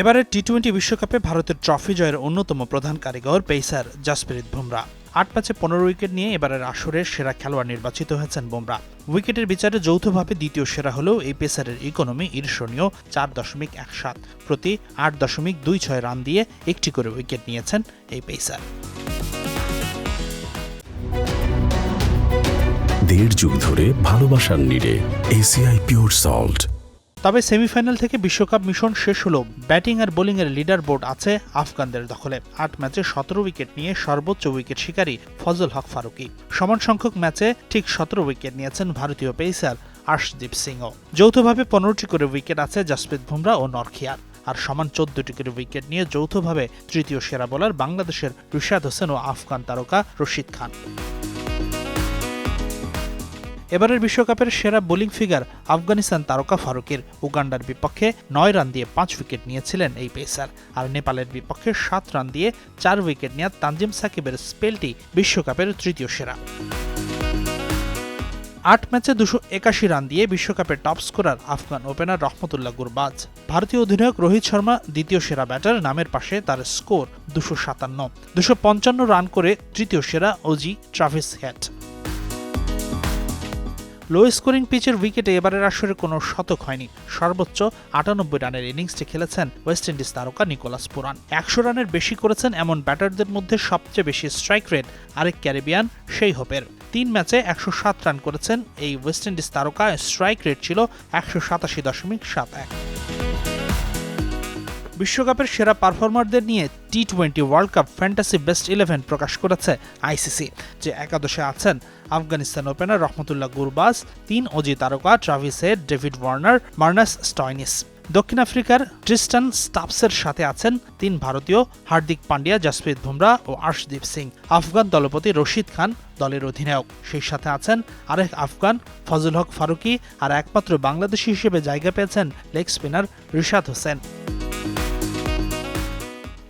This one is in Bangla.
এবারের টি টোয়েন্টি বিশ্বকাপে ভারতের ট্রফি জয়ের অন্যতম প্রধান কারিগর পেসার জাসপ্রীত বুমরা। আট ম্যাচে পনেরো উইকেট নিয়ে এবারের আসরের সেরা খেলোয়াড় নির্বাচিত হয়েছেন বুমরা। উইকেটের বিচারে যৌথভাবে দ্বিতীয় সেরা হলেও এই পেসারের ইকোনমি ঈর্ষণীয় চার দশমিক এক সাত। প্রতি আট দশমিক দুই ছয় রান দিয়ে একটি করে উইকেট নিয়েছেন এই পেসার। দেড় যুগ ধরে ভালোবাসার নিড়ে এসিআই পিওর সল্ট তবে সেমিফাইনাল থেকে বিশ্বকাপ মিশন শেষ হলো। ব্যাটিং আর বোলিংয়ের লিডার বোর্ড আছে আফগানদের দখলে। আট ম্যাচে সতেরো উইকেট নিয়ে সর্বোচ্চ উইকেট শিকারী ফজল হক ফারুকি। সমান সংখ্যক ম্যাচে ঠিক সতেরো উইকেট নিয়েছেন ভারতীয় পেসার আর্শদীপ সিংও। যৌথভাবে পনেরোটি করে উইকেট আছে জাসপ্রীত বুমরা ও নরখিয়ার। আর সমান চোদ্দটি করে উইকেট নিয়ে যৌথভাবে তৃতীয় সেরা বোলার বাংলাদেশের রিশাদ হোসেন ও আফগান তারকা রশিদ খান। এবারের বিশ্বকাপের সেরা বোলিং ফিগার আফগানিস্তান তারকা ফারুকের উগান্ডার বিপক্ষে নয় রান দিয়ে পাঁচ উইকেট নিয়েছিলেন এই পেসার। আর নেপালের বিপক্ষে সাত রান দিয়ে চার উইকেট নেওয়া তানজিম সাকিবের স্পেলটি বিশ্বকাপের তৃতীয় সেরা। আট ম্যাচে দুশো একাশি রান দিয়ে বিশ্বকাপের top scorer Afghan opener Rahmatullah Gurbaz. ভারতীয় অধিনায়ক রোহিত শর্মা দ্বিতীয় সেরা ব্যাটার নামের পাশে তার স্কোর দুশো সাতান্ন। দুশো পঞ্চান্ন রান করে তৃতীয় সেরা Aussie Travis Head low scoring পিচের উইকেটে এবারের আসরে কোনো শতক হয়নি। সর্বোচ্চ আটানব্বই রানের ইনিংসটি খেলেছেন ওয়েস্ট ইন্ডিজ তারকা নিকোলাস পুরান। একশো রানের বেশি করেছেন এমন ব্যাটারদের মধ্যে সবচেয়ে বেশি স্ট্রাইক রেট আরেক ক্যারিবিয়ান সেই হোপের। তিন ম্যাচে একশো সাত রান করেছেন এই ওয়েস্ট ইন্ডিজ তারকা। স্ট্রাইক রেট ছিল একশো সাতাশি দশমিক সাত এক। বিশ্বকাপের সেরা পারফর্মারদের নিয়ে T twenty World Cup fantasy best eleven প্রকাশ করেছে আইসিসি, যে একাদশে আছেন আফগানিস্তান ওপেনার রহমতুল্লাহ গুরবাজ, তিন অজি তারকা, Travis Head, David Warner, Marnus Stoinis. দক্ষিণ আফ্রিকার ট্রিস্টান স্টাপসের সাথে আছেন তিন ভারতীয়, হার্দিক পান্ডিয়া জাসপ্রীত বুমরা ও আর্শদীপ সিং। আফগান দলপতি রশিদ খান দলের অধিনায়ক। সেই সাথে আছেন আরেক আফগান, ফজল হক ফারুকি, আর একমাত্র বাংলাদেশি হিসেবে জায়গা পেয়েছেন leg spinner Rishad Hossain.